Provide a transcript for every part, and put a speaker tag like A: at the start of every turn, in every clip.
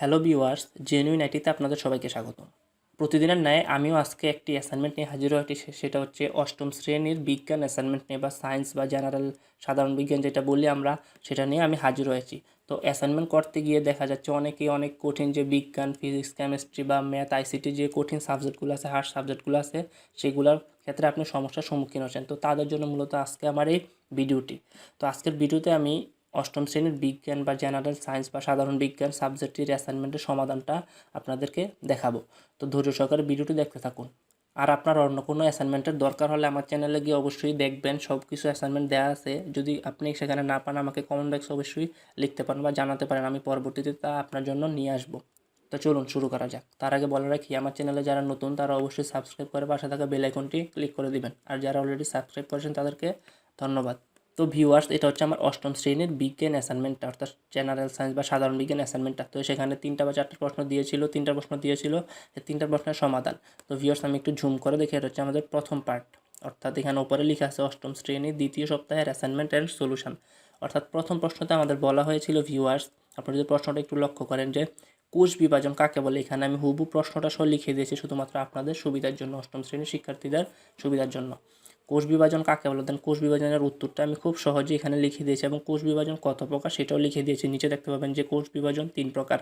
A: Hello viewers genuine আইটিতে আপনাদের সবাইকে স্বাগত প্রতিদিনের ন্যায় আমিও আজকে একটি অ্যাসাইনমেন্ট নিয়ে হাজির হয়েছি সেটা হচ্ছে অষ্টম শ্রেণির বিজ্ঞান অ্যাসাইনমেন্ট নিয়ে বা সায়েন্স বা জেনারেল সাধারণ বিজ্ঞান যেটা বলি আমরা, সেটা নিয়ে আমি হাজির হয়েছি। তো অ্যাসাইনমেন্ট করতে গিয়ে দেখা যাচ্ছে অনেকেই অনেক কঠিন যে বিজ্ঞান ফিজিক্স কেমিস্ট্রি বা ম্যাথ আইসিটি যে কঠিন সাবজেক্টগুলো আছে হার্ড সাবজেক্টগুলো আছে, সেগুলোর ক্ষেত্রে আপনি সমস্যার সম্মুখীন হচ্ছেন। তো তাদের জন্য মূলত আজকে আমার এই ভিডিওটি। তো আজকের ভিডিওতে আমি অষ্টম শ্রেণির বিজ্ঞান বা জেনারেল সায়েন্স বা সাধারণ বিজ্ঞান সাবজেক্টের অ্যাসাইনমেন্টের সমাধানটা আপনাদেরকে দেখাবো। তো ধৈর্য সহকারে ভিডিওটি দেখতে থাকুন। আর আপনার অন্য কোনো অ্যাসাইনমেন্টের দরকার হলে আমার চ্যানেলে গিয়ে অবশ্যই দেখবেন সব কিছু অ্যাসাইনমেন্ট দেওয়া আছে। যদি আপনি সেখানে না পান, আমাকে কমেন্ট বক্সে অবশ্যই লিখতে পারেন বা জানাতে পারেন, আমি পরবর্তীতে তা আপনার জন্য নিয়ে আসব। তো চলুন শুরু করা যাক। তার আগে বলে রাখি, আমার চ্যানেলে যারা নতুন, তারা অবশ্যই সাবস্ক্রাইব করে পাশে থাকা বেল আইকনটি ক্লিক করে দিবেন। আর যারা অলরেডি সাবস্ক্রাইব করেছেন, তাদেরকে ধন্যবাদ। তো ভিউয়ার্স এটা হচ্ছে আমার অষ্টম শ্রেণির বিজ্ঞান অ্যাসাইনমেন্টটা অর্থাৎ জেনারেল সায়েন্স বা সাধারণ বিজ্ঞান অ্যাসাইনমেন্টটা তো সেখানে তিনটা বা চারটা প্রশ্ন দিয়েছিল, তিনটা প্রশ্ন দিয়েছিল তিনটা প্রশ্নের সমাধান। তো ভিউয়ার্স আমি একটু ঝুম করে দেখি, এটা হচ্ছে আমাদের প্রথম পার্ট অর্থাৎ এখানে উপরে লেখা আছে, অষ্টম শ্রেণির দ্বিতীয় সপ্তাহের অ্যাসাইনমেন্ট অ্যান্ড সলিউশন অর্থাৎ প্রথম প্রশ্নতে আমাদের বলা হয়েছিল ভিউয়ার্স আপনারা যদি প্রশ্নটা একটু লক্ষ্য করেন যে, কোষ বিভাজন কাকে বলে? এখানে আমি হুবু প্রশ্নটা সহ লিখে দিয়েছি, শুধুমাত্র আপনাদের সুবিধার জন্য, অষ্টম শ্রেণির শিক্ষার্থীদের সুবিধার জন্য। কোষ বিভাজন কাকে বলে? দেন কোষ বিভাজনের উত্তরটা আমি খুব সহজে এখানে লিখে দিয়েছি এবং কোষ বিভাজন কত প্রকার সেটাও লিখে দিয়েছি। নিচে দেখতে পাবেন যে কোষ বিভাজন তিন প্রকার।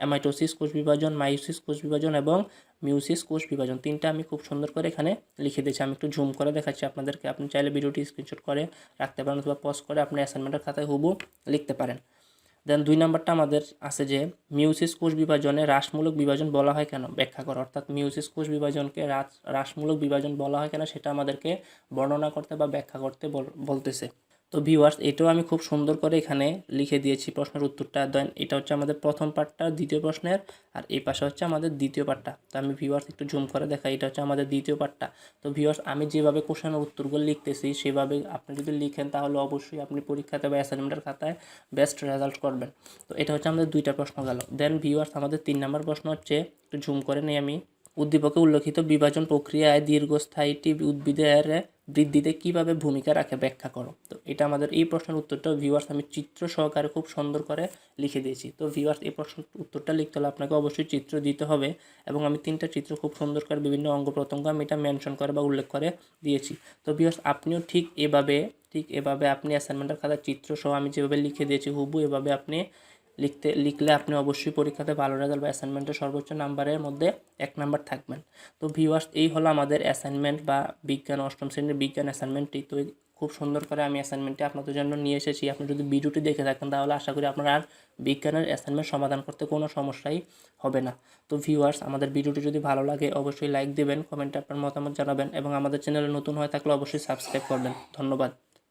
A: অ্যামাইটোসিস কোষ বিভাজন মাইসিস কোষ বিভাজন এবং মিউসিস কোষ বিভাজন। তিনটা আমি খুব সুন্দর করে এখানে লিখে দিয়েছি। আমি একটু জুম করে দেখাচ্ছি আপনাদেরকে। আপনি চাইলে ভিডিওটি স্ক্রিনশট করে রাখতে পারেন অথবা পজ করে আপনি অ্যাসাইনমেন্টের খাতায় হুবু লিখতে পারেন। দেন দুই নাম্বারটা আমাদের আছে যে মিউসিস কোষ বিভাজনে হ্রাসমূলক বিভাজন বলা হয় কেন? ব্যাখ্যা করো। অর্থাৎ মিউসিস কোষ বিভাজনকে রাস হ্রাসমূলক বিভাজন বলা হয় কেন? সেটা আমাদেরকে বর্ণনা করতে বা ব্যাখ্যা করতে বল- বলতেছে। তো ভিউয়ার্স এটাও আমি খুব সুন্দর করে এখানে লিখে দিয়েছি প্রশ্নের উত্তরটা। দেন এটা হচ্ছে আমাদের প্রথম পার্টটা দ্বিতীয় প্রশ্নের, আর এই পাশে হচ্ছে আমাদের দ্বিতীয় পার্টটা তো আমি ভিউয়ার্স একটু জুম করে দেখাই, এটা হচ্ছে আমাদের দ্বিতীয় পার্টটা তো ভিউয়ার্স আমি যেভাবে কোশ্চেনের উত্তরগুলো লিখতেছি, সেভাবে আপনি যদি লিখেন তাহলে অবশ্যই আপনি পরীক্ষাতে বা অ্যাসাইনমেন্টের খাতায় বেস্ট রেজাল্ট করবেন। তো এটা হচ্ছে আমাদের দুইটা প্রশ্ন গেল। দেন ভিউয়ার্স আমাদের তিন নম্বর প্রশ্ন হচ্ছে, একটু জুম করে নিই আমি, উদ্দীপকে উল্লেখিত বিভাজন প্রক্রিয়ায় দীর্ঘস্থায়ীটি উদ্ভিদের বৃদ্ধিতে কীভাবে ভূমিকা রাখে ব্যাখ্যা করো। তো এটা আমাদের এই প্রশ্নের উত্তরটা ভিউয়ার্স আমি চিত্র সহকারে খুব সুন্দর করে লিখে দিয়েছি। তো ভিউয়ার্স এই প্রশ্ন উত্তরটা লিখতে হলে আপনাকে অবশ্যই চিত্র দিতে হবে এবং আমি তিনটা চিত্র খুব সুন্দর করে বিভিন্ন অঙ্গ প্রত্যঙ্গ আমি এটা মেনশন করে বা উল্লেখ করে দিয়েছি। তো ভিউয়ার্স আপনিও ঠিক এভাবে ঠিক এভাবে আপনি অ্যাসাইনমেন্টের খাতার চিত্র সহ আমি যেভাবে লিখে দিয়েছি হুবু এভাবে আপনি লিখতে, লিখলে আপনি অবশ্যই পরীক্ষাতে ভালো রেজাল্ট বা অ্যাসাইনমেন্টের সর্বোচ্চ নাম্বারের মধ্যে এক নাম্বার থাকবেন। তো ভিউয়ার্স এই হলো আমাদের অ্যাসাইনমেন্ট বা বিজ্ঞান, অষ্টম শ্রেণির বিজ্ঞান অ্যাসাইনমেন্টটি তো খুব সুন্দর করে আমি অ্যাসাইনমেন্টটি আপনাদের জন্য নিয়ে এসেছি। আপনি যদি ভিডিওটি দেখে থাকেন, তাহলে আশা করি আপনার আর বিজ্ঞানের অ্যাসাইনমেন্ট সমাধান করতে কোনো সমস্যাই হবে না। তো ভিউয়ার্স আমাদের ভিডিওটি যদি ভালো লাগে, অবশ্যই লাইক দেবেন কমেন্টে আপনার মতামত জানাবেন এবং আমাদের চ্যানেলে নতুন হয়ে থাকলে অবশ্যই সাবস্ক্রাইব করবেন। ধন্যবাদ।